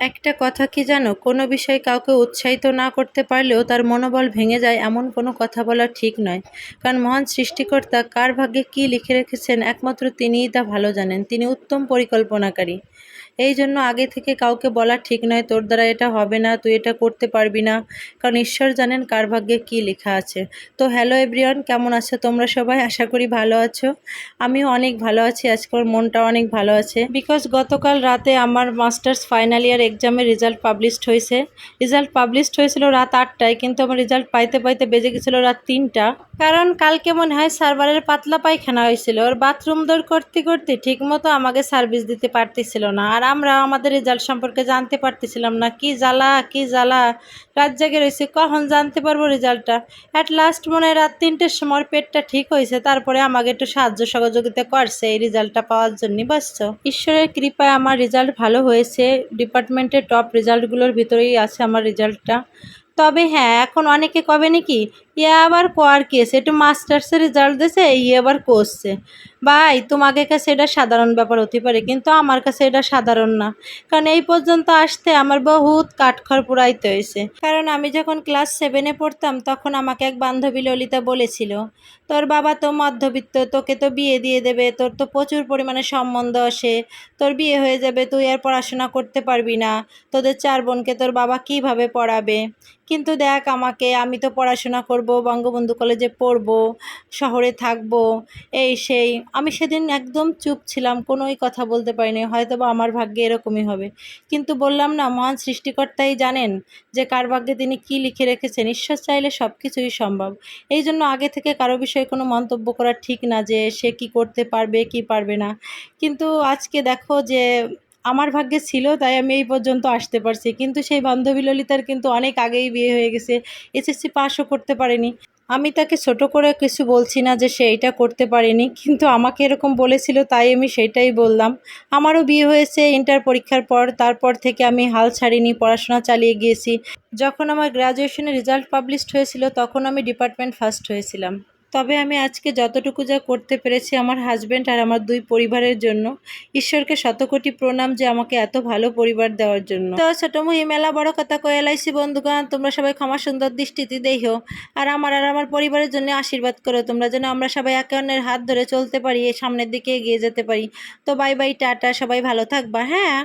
একটা কথা কি জানো? কোনো বিষয়ে কাউকে উৎসাহিত না করতে পারলেও তার মনোবল ভেঙে যায় এমন কোনো কথা বলা ঠিক নয়। কারণ মহান সৃষ্টিকর্তা কার ভাগ্যে কী লিখে রেখেছেন একমাত্র তিনিই তা ভালো জানেন। তিনি উত্তম পরিকল্পনাকারী। এই জন্য আগে থেকে কাউকে বলা ঠিক নয়, তোর দ্বারা এটা হবে না, তুই এটা করতে পারবি না। কারণ ঈশ্বর জানেন কার ভাগ্যে কী লেখা আছে। তো হ্যালো এভরিওয়ান, কেমন আছো তোমরা সবাই? আশা করি ভালো আছো। আমিও অনেক ভালো আছি আজকের মনটা অনেক ভালো আছে। বিকজ গতকাল রাতে আমার মাস্টার্স ফাইনাল ইয়ার এক্সামের রেজাল্ট পাবলিশড হয়েছে। রেজাল্ট পাবলিশড হয়েছিল রাত আটটায়, কিন্তু আমার রেজাল্ট পাইতে পাইতে বেজে গেছিল রাত তিনটা। কারণ কালকে মনে হয় সার্ভারের পাতলা পায়খানা হয়েছিল। ওর বাথরুম দৌড় করতে করতে ঠিকমতো আমাকে সার্ভিস দিতে পারতেছিল না। আর আমরা আমাদের রেজাল্ট সম্পর্কে জানতে পারতেছিলাম না। কি জ্বালা কি জ্বালা? রাত জাগে রয়েছে কখন জানতে পারব রেজাল্টটা? অ্যাট লাস্ট মনে রাত তিনটের সময় পেটটা ঠিক হয়েছে, তারপরে আমাকে একটু সাহায্য সহযোগিতা করছে এই রেজাল্টটা পাওয়ার জন্য বুঝছ? ঈশ্বরের কৃপায় আমার রেজাল্ট ভালো হয়েছে, ডিপার্টমেন্টের টপ রেজাল্টগুলোর ভিতরেই আছে আমার রেজাল্টটা। তবে হ্যাঁ এখন অনেকে কবে নাকি ইয়ে আবার কোয়ার কেস একটু মাস্টার্সের রেজাল্ট দিয়েছে ইয়ে আবার করছে। ভাই, তোমাকে কাছে এটা সাধারণ ব্যাপার হতে পারে, কিন্তু আমার কাছে এটা সাধারণ না। কারণ এই পর্যন্ত আসতে আমার বহুত কাঠখড় পুরাইতে হয়েছে। কারণ আমি যখন ক্লাস সেভেনে পড়তাম, তখন আমাকে এক বান্ধবী ললিতা বলেছিল, তোর বাবা তো মধ্যবিত্ত, তোকে তো বিয়ে দিয়ে দেবে, তোর তো প্রচুর পরিমাণে সম্বন্ধ আসে, তোর বিয়ে হয়ে যাবে, তুই আর পড়াশোনা করতে পারবি না, তোদের চার বোনকে তোর বাবা কীভাবে পড়াবে? কিন্তু দেখ আমাকে, আমি তো পড়াশোনা করব বঙ্গবন্ধু কলেজে পড়ব, শহরে থাকব, এই সেই। আমি সেদিন একদম চুপ ছিলাম, কোনোই কথা বলতে পারিনি হয়তো বা আমার ভাগ্যে এরকমই হবে। কিন্তু বললাম না, মহান সৃষ্টিকর্তাই জানেন যে কার ভাগ্যে তিনি কী লিখে রেখেছেন, ঈশ্বর চাইলে সব কিছুই সম্ভব। এই জন্য আগে থেকে কারও বিষয়ে কোনো মন্তব্য করা ঠিক না যে সে কি করতে পারবে, কি পারবে না। কিন্তু আজকে দেখো যে আমার ভাগ্যে ছিল, তাই আমি এই পর্যন্ত আসতে পারছি। কিন্তু সেই বান্ধবী ললিতার কিন্তু অনেক আগেই বিয়ে হয়ে গেছে, এসএসসি পাসও করতে পারেনি। আমি তাকে ছোট করে কিছু বলছি না যে সে এইটা করতে পারেনি, কিন্তু আমাকে এরকম বলেছিল, তাই আমি সেটাই বললাম। আমারও বিয়ে হয়েছে ইন্টার পরীক্ষার পর, তারপর থেকে আমি হাল ছাড়িনি, পড়াশোনা চালিয়ে গিয়েছি। যখন আমার গ্র্যাজুয়েশনের রেজাল্ট পাবলিশড হয়েছিল, তখন আমি ডিপার্টমেন্ট ফার্স্ট হয়েছিলাম। তবে আমি আজকে যতটুকু যা করতে পেরেছি আমার হাজব্যান্ড আর আমার দুই পরিবারের জন্য, ঈশ্বরকে শতকোটি প্রণাম যে আমাকে এত ভালো পরিবার দেওয়ার জন্য। তো ছোট মুহি মেলা বড় কথা কয়ে এলাইছি বন্ধুগণ, তোমরা সবাই ক্ষমা সুন্দর দৃষ্টিতে দেখো আর আমার আর আমার পরিবারের জন্য আশীর্বাদ করো, তোমরা যেন আমরা সবাই একে অন্যের হাত ধরে চলতে পারি, এই সামনের দিকে এগিয়ে যেতে পারি। তো বাই বাই টাটা, সবাই ভালো থাকবা হ্যাঁ?